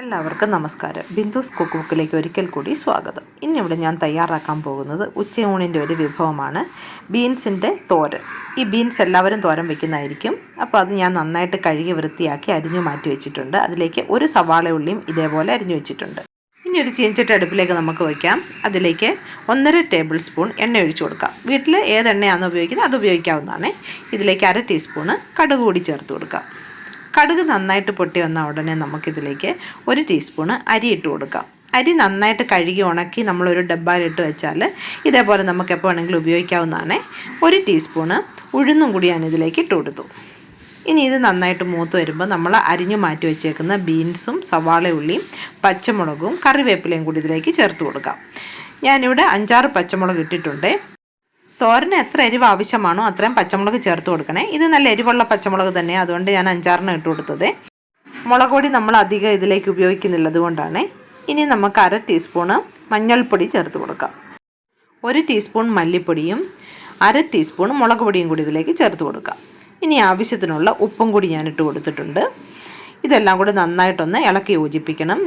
എല്ലാവർക്കും നമസ്കാരം. ബിന്ദുസ് കുക്ക് ബുക്കിലേക്ക് ഒരിക്കൽ കൂടി സ്വാഗതം. ഇന്നിവിടെ ഞാൻ തയ്യാറാക്കാൻ പോകുന്നത് ഉച്ചയൂണിന്റെ ഒരു വിഭവമാണ് ബീൻസിന്റെ തോരൻ. ഈ ബീൻസ് എല്ലാവരും തോരൻ വെക്കുന്നതായിരിക്കും. അപ്പോൾ അത് ഞാൻ നന്നായിട്ട് കഴുകി വൃത്തിയാക്കി അരിഞ്ഞു മാറ്റി വെച്ചിട്ടുണ്ട്. അതിലേക്ക് ഒരു സവാള ഉള്ളിയും ഇതേപോലെ അരിഞ്ഞു വെച്ചിട്ടുണ്ട്. ഇനി ഒരു ചീഞ്ചട്ടി അടുപ്പിലേക്ക് നമുക്ക് വയ്ക്കാം. അതിലേക്ക് ഒന്നര ടേബിൾ സ്പൂൺ എണ്ണ ഒഴിച്ചു കൊടുക്കാം. വീട്ടിൽ ഏത് എണ്ണയാണ് ഉപയോഗിക്കുന്നത് അത് ഉപയോഗിക്കാവുന്നതാണ്. ഇതിലേക്ക് അര ടീസ്പൂണ് കടുക് കൂടി ചേർത്ത് കൊടുക്കാം. കടുക് നന്നായിട്ട് പൊട്ടി വന്ന ഉടനെ നമുക്കിതിലേക്ക് ഒരു ടീസ്പൂണ് അരി ഇട്ട് കൊടുക്കാം. അരി നന്നായിട്ട് കഴുകി ഉണക്കി നമ്മളൊരു ഡബ്ബയിലിട്ട് വെച്ചാൽ ഇതേപോലെ നമുക്ക് എപ്പോൾ വേണമെങ്കിലും ഉപയോഗിക്കാവുന്നതാണ്. ഒരു ടീസ്പൂണ് ഉഴുന്നും കൂടി ഞാൻ ഇതിലേക്ക് ഇട്ട് കൊടുത്തു. ഇനി ഇത് നന്നായിട്ട് മൂത്ത് വരുമ്പോൾ നമ്മൾ അരിഞ്ഞു മാറ്റി വെച്ചേക്കുന്ന ബീൻസും സവാള ഉള്ളിയും പച്ചമുളകും കറിവേപ്പിലയും കൂടി ഇതിലേക്ക് ചേർത്ത് കൊടുക്കാം. ഞാനിവിടെ അഞ്ചാറ് പച്ചമുളക് ഇട്ടിട്ടുണ്ട്. തോരന് എത്ര എരിവ് ആവശ്യമാണോ അത്രയും പച്ചമുളക് ചേർത്ത് കൊടുക്കണേ. ഇത് നല്ല എരിവുള്ള പച്ചമുളക് തന്നെ അതുകൊണ്ട് ഞാൻ അഞ്ചാറിന് ഇട്ട് കൊടുത്തത്. മുളക് പൊടി നമ്മൾ അധികം ഇതിലേക്ക് ഉപയോഗിക്കുന്നില്ല അതുകൊണ്ടാണ്. ഇനി നമുക്ക് അര ടീസ്പൂണ് മഞ്ഞൾപ്പൊടി ചേർത്ത് കൊടുക്കാം. ഒരു ടീസ്പൂൺ മല്ലിപ്പൊടിയും അര ടീസ്പൂൺ മുളക് പൊടിയും കൂടി ഇതിലേക്ക് ചേർത്ത് കൊടുക്കാം. ഇനി ആവശ്യത്തിനുള്ള ഉപ്പും കൂടി ഞാൻ ഇട്ട് കൊടുത്തിട്ടുണ്ട്. ഇതെല്ലാം കൂടി നന്നായിട്ടൊന്ന് ഇളക്കി യോജിപ്പിക്കണം.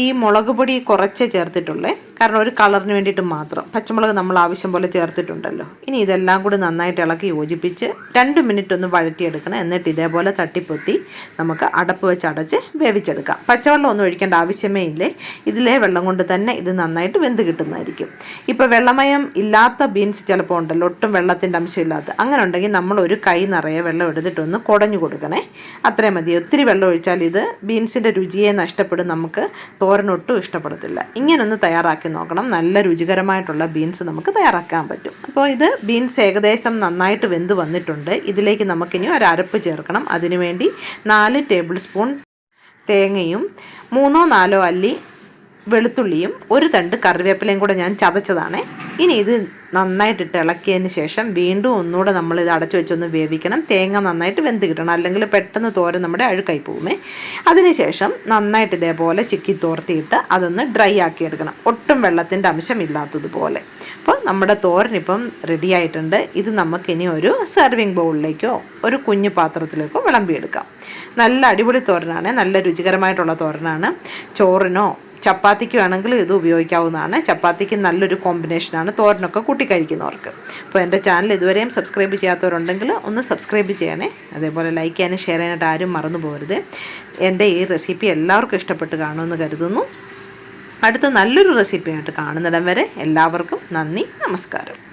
ഈ മുളക് പൊടി കുറച്ചേ ചേർത്തിട്ടുള്ളേ കാരണം ഒരു കളറിന് വേണ്ടിയിട്ട് മാത്രം. പച്ചമുളക് നമ്മൾ ആവശ്യം പോലെ ചേർത്തിട്ടുണ്ടല്ലോ. ഇനി ഇതെല്ലാം കൂടി നന്നായിട്ട് ഇളക്കി യോജിപ്പിച്ച് രണ്ട് മിനിറ്റ് ഒന്ന് വഴറ്റിയെടുക്കണം. എന്നിട്ട് ഇതേപോലെ തട്ടിപ്പൊത്തി നമുക്ക് അടപ്പ് വെച്ച് അടച്ച് വേവിച്ചെടുക്കാം. പച്ചവെള്ളം ഒന്നും ഒഴിക്കേണ്ട ആവശ്യമേ ഇല്ലേ? ഇതിലെ വെള്ളം കൊണ്ട് തന്നെ ഇത് നന്നായിട്ട് വെന്ത് കിട്ടുന്നതായിരിക്കും. ഇപ്പോൾ വെള്ളമയം ഇല്ലാത്ത ബീൻസ് ചിലപ്പോൾ ഉണ്ടല്ലോ. ഒട്ടും വെള്ളത്തിന്റെ അംശമില്ലാത്ത അങ്ങനെ ഉണ്ടെങ്കിൽ നമ്മൾ ഒരു കൈ നിറയെ വെള്ളം എടുത്തിട്ടൊന്ന് കുടഞ്ഞു കൊടുക്കണേ. അത്രയും മതി. ഒത്തിരി വെള്ളം ഒഴിച്ചാൽ ഇത് ബീൻസിന്റെ രുചിയെ നഷ്ടപ്പെടും. നമുക്ക് തോരനൊട്ടും ഇഷ്ടപ്പെടത്തില്ല. ഇങ്ങനൊന്ന് തയ്യാറാക്കി നോക്കണം. നല്ല രുചികരമായിട്ടുള്ള ബീൻസ് നമുക്ക് തയ്യാറാക്കാൻ പറ്റും. അപ്പോൾ ഇത് ബീൻസ് ഏകദേശം നന്നായിട്ട് വെന്ത് വന്നിട്ടുണ്ട്. ഇതിലേക്ക് നമുക്കിനി ഒരു അരപ്പ് ചേർക്കണം. അതിനുവേണ്ടി നാല് ടേബിൾ സ്പൂൺ തേങ്ങയും മൂന്നോ നാലോ അല്ലി വെളുത്തുള്ളിയും ഒരു തണ്ട് കറിവേപ്പിലയും കൂടെ ഞാൻ ചതച്ചതാണ്. ഇനി ഇത് നന്നായിട്ടിട്ട് ഇളക്കിയതിന് ശേഷം വീണ്ടും ഒന്നുകൂടെ നമ്മൾ ഇത് അടച്ചു വെച്ചൊന്ന് വേവിക്കണം. തേങ്ങ നന്നായിട്ട് വെന്ത് കിട്ടണം. അല്ലെങ്കിൽ പെട്ടെന്ന് തോരൻ നമ്മുടെ അഴുക്കായി പോകുമേ. അതിനുശേഷം നന്നായിട്ട് ഇതേപോലെ ചിക്കി തോർത്തിയിട്ട് അതൊന്ന് ഡ്രൈ ആക്കി എടുക്കണം. ഒട്ടും വെള്ളത്തിന്റെ അംശം ഇല്ലാത്തതുപോലെ അപ്പോൾ നമ്മുടെ തോരൻ റെഡി ആയിട്ടുണ്ട്. ഇത് നമുക്കിനി ഒരു സെർവിങ് ബൗളിലേക്കോ ഒരു കുഞ്ഞു പാത്രത്തിലേക്കോ വിളമ്പിയെടുക്കാം. നല്ല അടിപൊളി തോരനാണ്. നല്ല രുചികരമായിട്ടുള്ള തോരനാണ്. ചോറിനോ ചപ്പാത്തിക്ക് വേണമെങ്കിൽ ഇത് ഉപയോഗിക്കാവുന്നതാണ്. ചപ്പാത്തിക്ക് നല്ലൊരു കോമ്പിനേഷനാണ് തോരനൊക്കെ കൂട്ടി കഴിക്കുന്നവർക്ക്. അപ്പോൾ എന്റെ ചാനൽ ഇതുവരെയും സബ്സ്ക്രൈബ് ചെയ്യാത്തവരുണ്ടെങ്കിൽ ഒന്ന് സബ്സ്ക്രൈബ് ചെയ്യണേ. അതേപോലെ ലൈക്ക് ചെയ്യാനും ഷെയർ ചെയ്യാനായിട്ട് ആരും മറന്നു പോകരുത്. എന്റെ ഈ റെസിപ്പി എല്ലാവർക്കും ഇഷ്ടപ്പെട്ട് കാണുമെന്ന് കരുതുന്നു. അടുത്ത നല്ലൊരു റെസിപ്പിയായിട്ട് കാണുന്നിടം വരെ എല്ലാവർക്കും നന്ദി നമസ്കാരം.